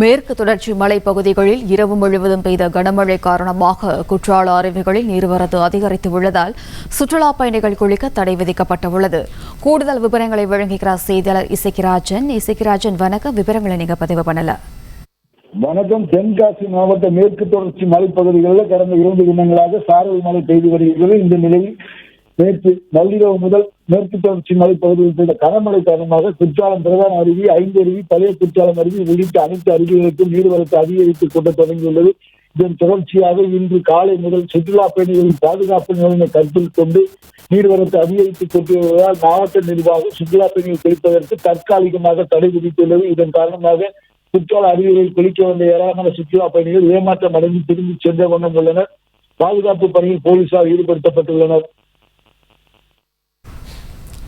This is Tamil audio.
மேற்கு தொடர்ச்சி மலைப்பகுதிகளில் இரவு முழுவதும் பெய்த கனமழை காரணமாக குற்றால அருவிகளில் நீர்வரத்து அதிகரித்து உள்ளதால் சுற்றுலா பயணிகள் குளிக்க தடை விதிக்கப்பட்டுள்ளது. கூடுதல் விவரங்களை வழங்குகிறார் செய்தியாளர் இசைக்கிராஜன். இசைக்கிராஜன் வணக்கம். விவரங்களை நீங்க பதிவு பண்ணல. வணக்கம். தென்காசி மாவட்ட மேற்கு தொடர்ச்சி மலைப்பகுதிகளில் கடந்த இரண்டு தினங்களாக சாரல் மழை பெய்து வருகிறது. இந்த நிலையில் நேற்று நள்ளிரவு முதல் மேற்கு தொடர்ச்சி மலைப்பகுதியில் இருந்த கனமழை காரணமாக குற்றாலம் பிரதான அருவி ஐந்து அருவி பழைய குற்றாலம் அருவி உள்ளிட்ட அனைத்து அருவிகளுக்கும் நீர்வரத்து அதிகரித்துக் கொண்டு தொடங்கியுள்ளது. இதன் தொடர்ச்சியாக இன்று காலை முதல் சுற்றுலா பயணிகளின் பாதுகாப்பு நலனை கருத்தில் கொண்டு நீர்வரத்து அதிகரித்துக் கொண்டிருப்பதால் மாவட்ட நிர்வாகம் சுற்றுலா பயணிகள் குளிப்பதற்கு தற்காலிகமாக தடை விதித்துள்ளது. இதன் காரணமாக குற்றால அருவிகளில் குளிக்க வந்த ஏராளமான சுற்றுலா பயணிகள் ஏமாற்றம் அடைந்து திரும்பி சென்ற வண்ணம் உள்ளனர். பாதுகாப்பு பணியில் போலீசார் ஈடுபடுத்தப்பட்டுள்ளனர்.